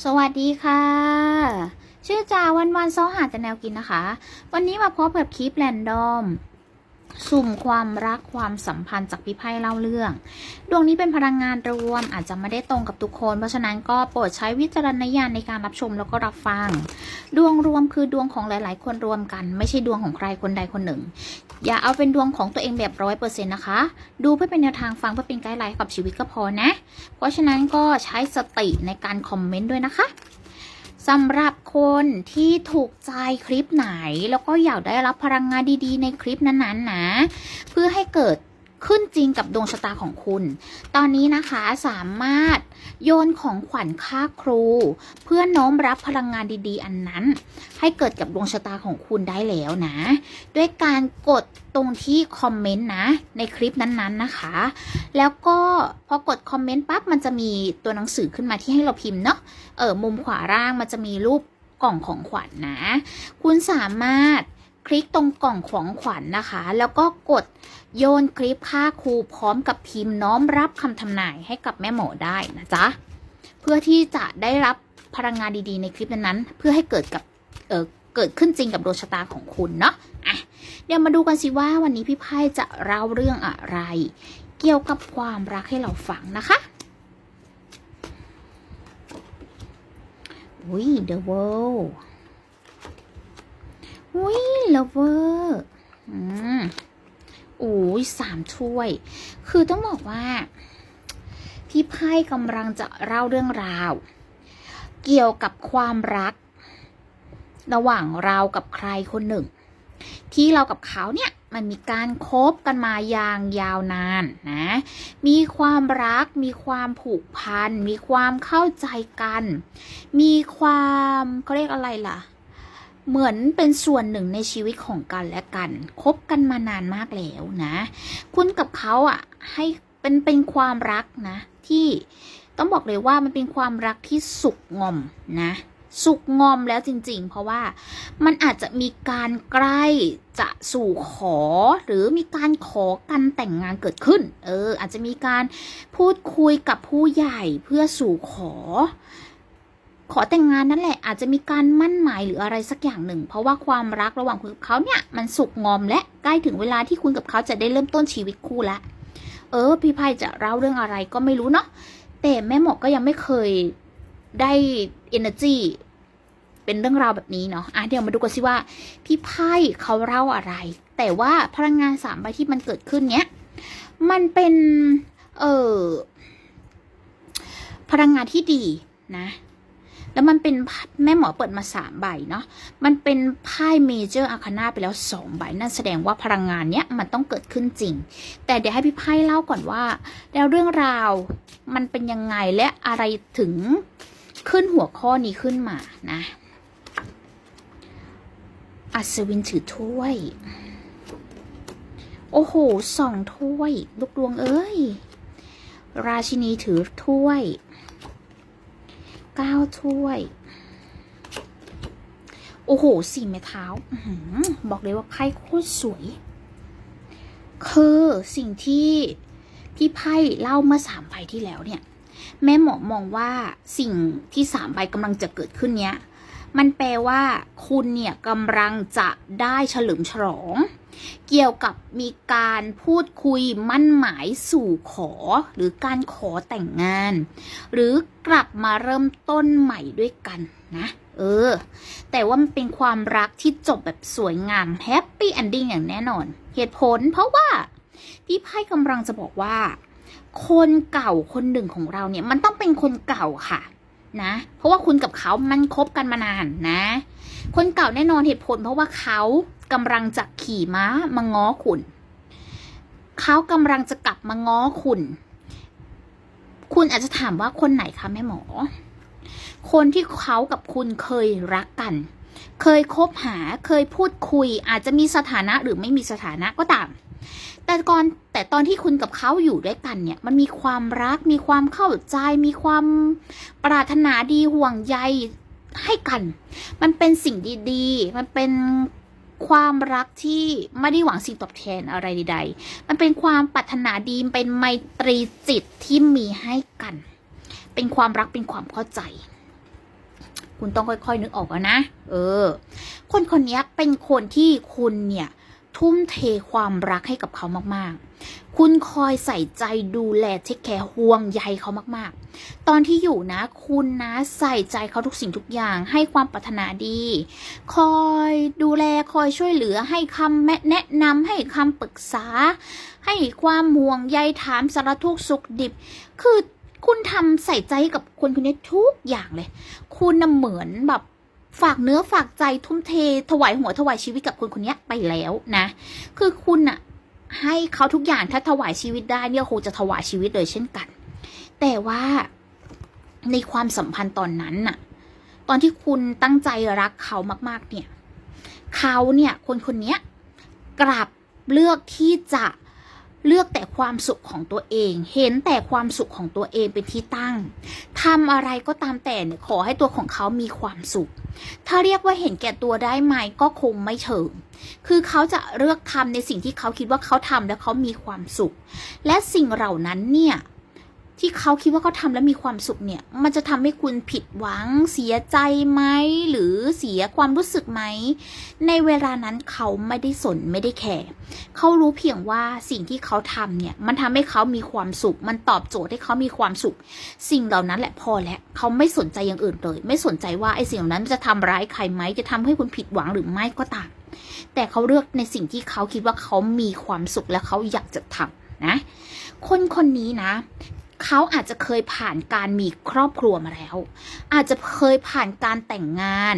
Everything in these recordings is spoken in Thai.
สวัสดีค่ะ ชื่อจาวันวันซ้อหาแต่แนวกินนะคะ วันนี้มาพบกับคลิปแรนดอม สุ่มความรักความสัมพันธ์จากพี่ไพ่เล่าเรื่อง ดวงนี้เป็นพลังงานรวมอาจจะไม่ได้ตรงกับทุกคน เพราะฉะนั้นก็โปรดใช้วิจารณญาณในการรับชมแล้วก็รับฟัง ดวงรวมคือดวงของหลาย ๆ คนรวมกัน ไม่ใช่ดวงของใครคนใดคนหนึ่ง อย่าเอาเป็นดวงของตัวเองแบบร้อยเปอร์เซ็นต์นะคะ ดูเพื่อเป็นแนวทางฟังเพื่อเป็นไกด์ไลน์กับชีวิตก็พอนะ เพราะฉะนั้นก็ใช้สติในการคอมเมนต์ด้วยนะคะ สำหรับคนที่ถูกใจคลิปไหน แล้วก็อยากได้รับพลังงานดีๆ ในคลิปนั้นๆนะ เพื่อให้เกิด ขึ้นจริงกับดวงชะตาของคุณ ตอนนี้นะคะสามารถโยนของขวัญค่าครู เพื่อน้อมรับพลังงานดีๆ อันนั้น ให้เกิดกับดวงชะตาของคุณได้แล้วนะ ด้วยการกดตรงที่คอมเมนต์นะ ในคลิปนั้นๆนะคะ แล้วก็พอกดคอมเมนต์ปั๊บมันจะมีตัวหนังสือขึ้นมาที่ให้เราพิมพ์เนาะเออมุมขวาล่างมันจะมีรูปกล่องของขวัญนนะ คุณสามารถ คลิกตรงกล่องของขวัญนนะคะ แล้วก็กดโยนคลิปค่าครูพร้อมกับพิมพ์น้อมรับคำทำนายให้กับแม่หมอได้นะจ๊ะ เพื่อที่จะได้รับพลังงานดีๆในคลิปนั้นๆเพื่อให้เกิดกับเออเกิดขึ้นจริงกับดวงชะตาของคุณเนาะอะเดี๋ยวมาดูกันสิว่าวันนี้พี่ไพ่จะเล่าเรื่องอะไร เกี่ยวกับความรักให้เราฟังนะคะอุ้ย The World อุ้ย Lover อืมอุ้ยสามถ้วย คือต้องบอกว่า พี่ไพ่กำลังจะเล่าเรื่องราว เกี่ยวกับความรัก ระหว่างเรากับใครคนหนึ่ง ที่เรากับเขาเนี่ยมันมีการคบกันมาอย่างยาวนานนะ มีความรัก มีความผูกพัน มีความเข้าใจกัน มีความเขาเรียกอะไรล่ะ เหมือนเป็นส่วนหนึ่งในชีวิตของกันและกัน คบกันมานานมากแล้วนะ คุณกับเขาอะให้เป็นเป็นความรักนะ ที่ต้องบอกเลยว่ามันเป็นความรักที่สุกงอมนะ สุกงอมแล้วจริง ๆ เพราะว่ามันอาจจะมีการใกล้จะสู่ขอ หรือมีการขอกันแต่งงานเกิดขึ้น เออ อาจจะมีการพูดคุยกับผู้ใหญ่เพื่อสู่ขอ ขอแต่งงานนั่นแหละอาจจะมีการมั่นหมายหรืออะไรสักอย่างหนึ่ง เพราะว่าความรักระหว่างคุณกับเขาเนี่ยมันสุกงอมและใกล้ถึงเวลาที่คุณกับเขาจะได้เริ่มต้นชีวิตคู่ล้วเออ พี่ไพ่จะเล่าเรื่องอะไรก็ไม่รู้เนาะแต่แม่หมอก็ยังไม่เคยได้ energy เป็นเรื่องราวแบบนี้เนาะอะเดี๋ยวมาดูกันสิว่า พี่ไพ่เขาเล่าอะไร แต่ว่าพลังงานสามใบที่มันเกิดขึ้นเนี้ยมันเป็น เออพลังงานที่ดีนะ แล้วมันเป็นแม่หมอเปิดมาสามใบเนาะ มันเป็นไพ่เมเจอร์อาคานาไปแล้วสองใบ นั่นแสดงว่าพลังงานเนี้ยมันต้องเกิดขึ้นจริง แต่เดี๋ยวให้พี่ไพ่เล่าก่อนว่า แล้วเรื่องราวมันเป็นยังไงและอะไรถึงขึ้นหัวข้อนี้ขึ้นมานะ อัศวินถือถ้วย โอ้โหสองถ้วย ลูกดวงเอ้ย ราชินีถือถ้วย เก้าถ้วย โอ้โหสี่ไม้เท้าอบอกเลยว่าไพ่โคตรสวย คือสิ่งที่พี่ไพ่เล่าเมื่อสามใบที่แล้วเนี่ย แม่หมอมองว่าสิ่งที่สามใบกำลังจะเกิดขึ้นเนี้ย มันแปลว่า คุณเนี่ยกำลังจะได้เฉลิมฉลอง เกี่ยวกับมีการพูดคุยมั่นหมายสู่ขอ หรือการขอแต่งงาน หรือกลับมาเริ่มต้นใหม่ด้วยกันนะเออ แต่ว่ามันเป็นความรักที่จบแบบสวยงามแฮปปี้ n อนดิ้งอย่างแน่นอน เหตุผลเพราะว่าพี่ไพ่กำลังจะบอกว่า คนเก่าคนหนึ่งของเราเนี่ย มันต้องเป็นคนเก่าค่ะ นะ เพราะว่าคุณกับเขามันคบกันมานานนะ คนเก่าแน่นอนเหตุผล เพราะว่าเขากำลังจะขี่ม้ามาง้อคุณ เขากำลังจะกลับมาง้อคุณ คุณอาจจะถามว่าคนไหนคะแม่หมอ คนที่เขากับคุณเคยรักกัน เคยคบหาเคยพูดคุย อาจจะมีสถานะหรือไม่มีสถานะก็ตาม แต่ก่อนแต่ตอนที่คุณกับเขาอยู่ด้วยกันเนี่ย มันมีความรัก มีความเข้าใจ มีความปรารถนาดีห่วงใยให้กัน มันเป็นสิ่งดีๆ มันเป็นความรักที่ไม่ได้หวังสิ่งตอบแทนอะไรใดๆ มันเป็นความปรารถนาดีเป็นไมตรีจิตที่มีให้กัน เป็นความรักเป็นความเข้าใจ คุณต้องค่อยๆนึกออกแล้วนะ เออ คนคนนี้เป็นคนที่คุณเนี่ย ทุ่มเทความรักให้กับเขามากๆ คุณคอยใส่ใจดูแลเทคแคร์ห่วงใยเขามากๆ ตอนที่อยู่นะ คุณนะใส่ใจเขาทุกสิ่งทุกอย่าง ให้ความปรารถนาดี คอยดูแลคอยช่วยเหลือให้คำแนะนำให้คำปรึกษา ให้ความห่วงใยถามสารทุกสุขดิบ คือคุณทำใส่ใจกับคนคนนี้ทุกอย่างเลย คุณน่ะเหมือนแบบ ฝากเนื้อฝากใจทุ่มเท ถวายหัวถวายชีวิตกับคนคนนี้ไปแล้วนะ คือคุณน่ะให้เขาทุกอย่างถ้าถวายชีวิตได้เนี่ยคงจะถวายชีวิตเลยเช่นกัน แต่ว่าในความสัมพันธ์ตอนนั้นน่ะ ตอนที่คุณตั้งใจรักเขามาก ๆ เนี่ย เขาเนี่ยคนคนนี้กลับเลือกที่จะ เลือกแต่ความสุขของตัวเอง เห็นแต่ความสุขของตัวเองเป็นที่ตั้งทำอะไรก็ตามแต่เนี่ยขอให้ตัวของเขามีความสุข ถ้าเรียกว่าเห็นแก่ตัวได้ไหมก็คงไม่เชิงคือเขาจะเลือกทำในสิ่งที่เขาคิดว่าเขาทำแล้วเขามีความสุข และสิ่งเหล่านั้นเนี่ย ที่เขาคิดว่าเขาทำแล้วมีความสุขเนี่ย มันจะทำให้คุณผิดหวัง เสียใจไหมหรือเสียความรู้สึกไหม ในเวลานั้นเขาไม่ได้สนไม่ได้แคร์เขารู้เพียงว่าสิ่งที่เขาทำเนี่ย มันทำให้เขามีความสุข มันตอบโจทย์ให้เขามีความสุข สิ่งเหล่านั้นแหละพอแล้วเขาไม่สนใจอย่างอื่นเลย ไม่สนใจว่าไอ้สิ่งเหล่านั้นจะทำร้ายใครไหมจะทำให้คุณผิดหวังหรือไม่ก็ตามแต่เขาเลือกในสิ่งที่เขาคิดว่าเขามีความสุขและเขาอยากจะทำนะ คนคนนี้นะ เขาอาจจะเคยผ่านการมีครอบครัวมาแล้ว อาจจะเคยผ่านการแต่งงาน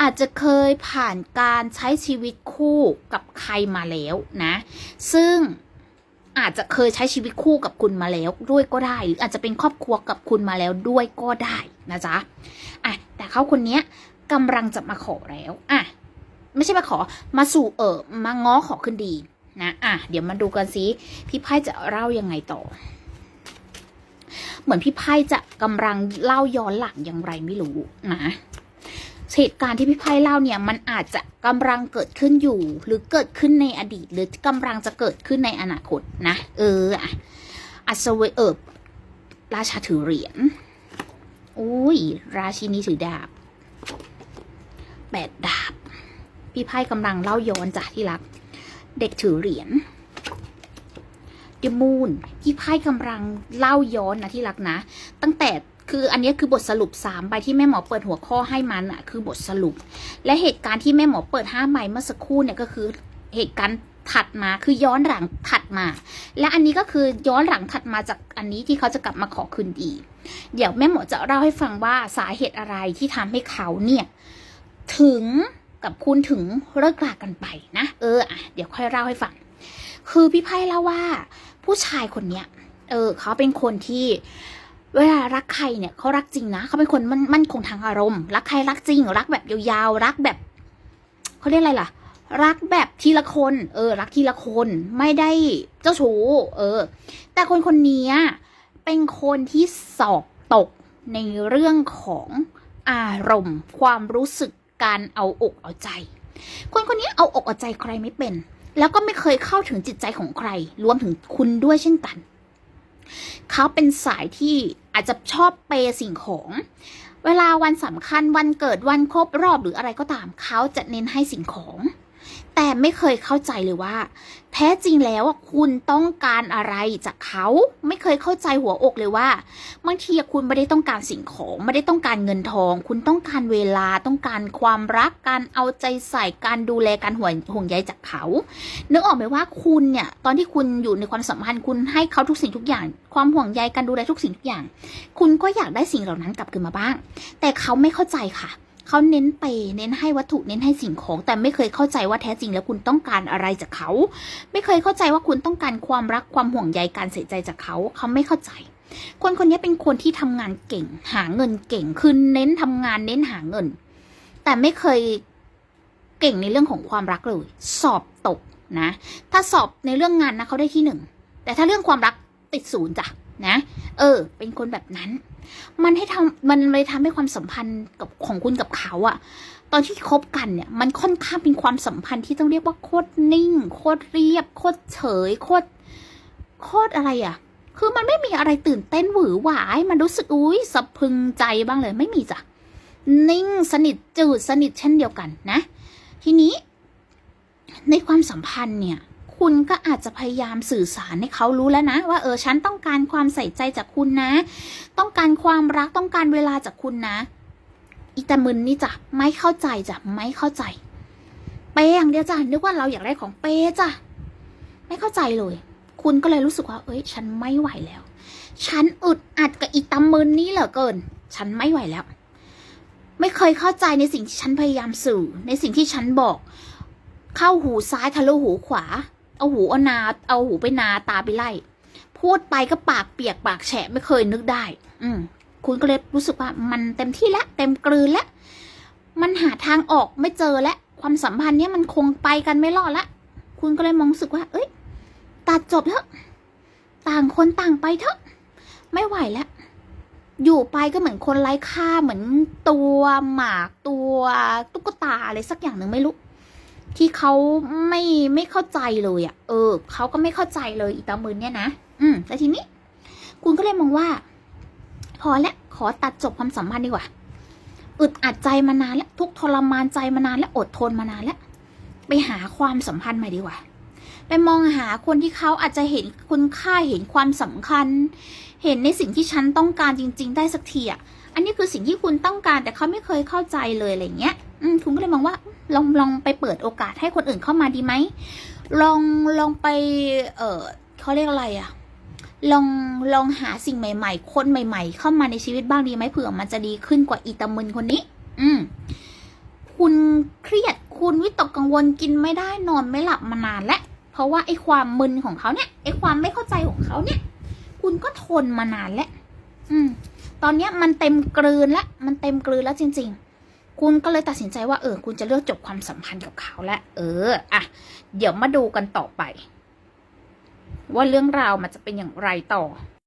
อาจจะเคยผ่านการใช้ชีวิตคู่กับใครมาแล้วนะ ซึ่งอาจจะเคยใช้ชีวิตคู่กับคุณมาแล้วด้วยก็ได้ หรืออาจจะเป็นครอบครัวกับคุณมาแล้วด้วยก็ได้นะจ๊ะอะแต่เขาคนเนี้ยกำลังจะมาขอแล้วอะไม่ใช่มาขอมาสู่เออมาง้อขอคืนดีนะอะเดี๋ยวมาดูกันสิพี่ไพ่จะเล่ายังไงต่อ เหมือนพี่ไพ่จะกำลังเล่าย้อนหลังอย่างไรไม่รู้นะเหตุการณ์ที่พี่ไพ่เล่าเนี่ยมันอาจจะกำลังเกิดขึ้นอยู่ หรือเกิดขึ้นในอดีต หรือกำลังจะเกิดขึ้นในอนาคตนะเอออะอัศเวเอิบราชาถือเหรียญอุ้ยราชินีถือดาบแปดดาบ พี่ไพ่กำลังเล่าย้อนจ้ะที่รัก เด็กถือเหรียญ เดมูนพี่ไพ่กำลังเล่าย้อนนะที่รักนะ ตั้งแต่คืออันนี้คือบทสรุปสามใบที่แม่หมอเปิดหัวข้อให้มันอะคือบทสรุป และเหตุการณ์ที่แม่หมอเปิดห้าใบเมื่อสักครู่เนี่ยก็คือเหตุการณ์ถัดมาคือย้อนหลังถัดมา และอันนี้ก็คือย้อนหลังถัดมาจากอันนี้ที่เขาจะกลับมาขอคืนดี เดี๋ยวแม่หมอจะเล่าให้ฟังว่าสาเหตุอะไรที่ทำให้เขาเนี่ยถึงกับคุณถึงเลิกลากันไปนะ เอออะเดี๋ยวค่อยเล่าให้ฟัง คือพี่ไพ่เล่าว่า ผู้ชายคนเนี้ย เออ เขาเป็นคนที่เวลารักใครเนี่ยเขารักจริงนะเขาเป็นคนมันมั่นคงทางอารมณ์ รักใครรักจริง รักแบบยาวๆรักแบบเขาเรียกอะไรล่ะ รักแบบทีละคน เออ รักทีละคนไม่ได้เจ้าชู้เออ แต่คนคนนี้เป็นคนที่สอบตกในเรื่องของอารมณ์ ความรู้สึกการเอาอกเอาใจ คนคนนี้เอาอกเอาใจใครไม่เป็น แล้วก็ไม่เคยเข้าถึงจิตใจของใคร รวมถึงคุณด้วยเช่นกัน เขาเป็นสายที่อาจจะชอบเปย์สิ่งของ เวลาวันสำคัญวันเกิดวันครบรอบหรืออะไรก็ตาม เขาจะเน้นให้สิ่งของ แต่ไม่เคยเข้าใจเลยว่า แท้จริงแล้วคุณต้องการอะไรจากเขาไม่เคยเข้าใจหัวอกเลยว่าบางทีคุณไม่ได้ต้องการสิ่งของไม่ได้ต้องการเงินทอง คุณต้องการเวลาต้องการความรักการเอาใจใส่การดูแลการห่วงห่วงใยจากเขานึกออกไหมว่าคุณเนี่ยตอนที่คุณอยู่ในความสัมพันธ์คุณให้เขาทุกสิ่งทุกอย่าง ความห่วงใยการดูแลทุกสิ่งทุกอย่าง คุณก็อยากได้สิ่งเหล่านั้นกลับคืนมาบ้าง แต่เขาไม่เข้าใจค่ะ เขาเน้นเปเน้นให้วัตถุเน้นให้สิ่งของ แต่ไม่เคยเข้าใจว่าแท้จริงแล้วคุณต้องการอะไรจากเขา ไม่เคยเข้าใจว่าคุณต้องการความรักความห่วงใยการใส่ใจจากเขาเขาไม่เข้าใจ คนคนนี้เป็นคนที่ทำงานเก่ง หาเงินเก่งคือเน้นทำงานเน้นหาเงิน แต่ไม่เคยเก่งในเรื่องของความรักเลย สอบตกนะ ถ้าสอบในเรื่องงานนะเขาได้ที่หนึ่งแต่ถ้าเรื่องความรักติดศูนย์จ้ะนะ เออ เป็นคนแบบนั้น มันให้ทำมันเลยทำให้ความสัมพันธ์กับของคุณกับเขาอะตอนที่คบกันเนี่ย มันค่อนข้างเป็นความสัมพันธ์ที่ต้องเรียกว่าโคตรนิ่ง โคตรเรียบ โคตรเฉย โคตรโคตรอะไรอะคือมันไม่มีอะไรตื่นเต้นหวือหวาให้มันรู้สึกอุ้ยสะพึงใจบ้างเลยไม่มีจ้ะนิ่งสนิทจืดสนิทเช่นเดียวกันนะ ทีนี้ในความสัมพันธ์เนี่ย คุณก็อาจจะพยายามสื่อสารให้เขารู้แล้วนะ ว่าเออฉันต้องการความใส่ใจจากคุณนะ ต้องการความรักต้องการเวลาจากคุณนะ อีตามึนนี่จ้ะไม่เข้าใจจ้ะไม่เข้าใจ เปย์อย่างเดียวจ้ะนึกว่าเราอยากได้ของเปย์จ้ะไม่เข้าใจเลย คุณก็เลยรู้สึกว่า เอ้ย ฉันไม่ไหวแล้ว ฉันอึดอัดกับอีตามึนนี่เหลือเกิน ฉันไม่ไหวแล้ว ไม่เคยเข้าใจในสิ่งที่ฉันพยายามสื่อ ในสิ่งที่ฉันบอก เข้าหูซ้ายทะลุหูขวา เอาหูเอานาเอาหูไปนาตาไปไล่ พูดไปก็ปากเปียกปากแฉะไม่เคยนึกได้ อืมคุณก็เลยรู้สึกว่ามันเต็มที่แล้วเต็มกลืนแล้วมันหาทางออกไม่เจอแล้วความสัมพันธ์เนี้ยมันคงไปกันไม่รอดละคุณก็เลยมองสึกว่า เอ้ยตัดจบเถอะต่างคนต่างไปเถอะ ไม่ไหวแล้วอยู่ไปก็เหมือนคนไร้ค่าเหมือนตัวหมากตัวตุ๊กตาอะไรสักอย่างหนึ่งไม่รู้ ที่เขาไม่ไม่เข้าใจเลยอะ่ะ เออเขาก็ไม่เข้าใจเลยอีตามืนเนี่ยนะอืมแล้วทีนี้ คุณก็เลยมองว่า พอแล้วขอตัดจบความสัมพันธ์ดีกว่าอึดอัดใจมานานแล้วทุกทรมานใจมานานแล้วอดทนมานานแล้วไปหาความสัมพันธ์ใหม่ดีกว่า ไปมองหาคนที่เขาอาจจะเห็นคุณค่าเห็นความสำคัญ เห็นในสิ่งที่ฉันต้องการจริง ๆ ได้สักทีอะ อันนี้คือสิ่งที่คุณต้องการ แต่เขาไม่เคยเข้าใจเลยอะไรเงี้ย อืมคุณก็เลยมองว่าลองลองไปเปิดโอกาสให้คนอื่นเข้ามาดีไหมลองลองไป เออเขาเรียกอะไรอะลองลองหาสิ่งใหม่ ๆ คนใหม่ ๆ เข้ามาในชีวิตบ้างดีไหมเผื่อมันจะดีขึ้นกว่าอีตามึนคนนี้ อืมคุณเครียดคุณวิตกกังวลกินไม่ได้นอนไม่หลับมานานแล้วเพราะว่าไอ้ความมึนของเขาเนี่ยไอ้ความไม่เข้าใจของเขาเนี่ย คุณก็ทนมานานแล้วอืม ตอนนี้มันเต็มกลืนแล้วมันเต็มกลืนแล้วจริง ๆ คุณก็เลยตัดสินใจว่าเออ คุณจะเลือกจบความสัมพันธ์กับเขาแล้วเอออะเดี๋ยวมาดูกันต่อไป ว่าเรื่องราวมันจะเป็นอย่างไรต่อ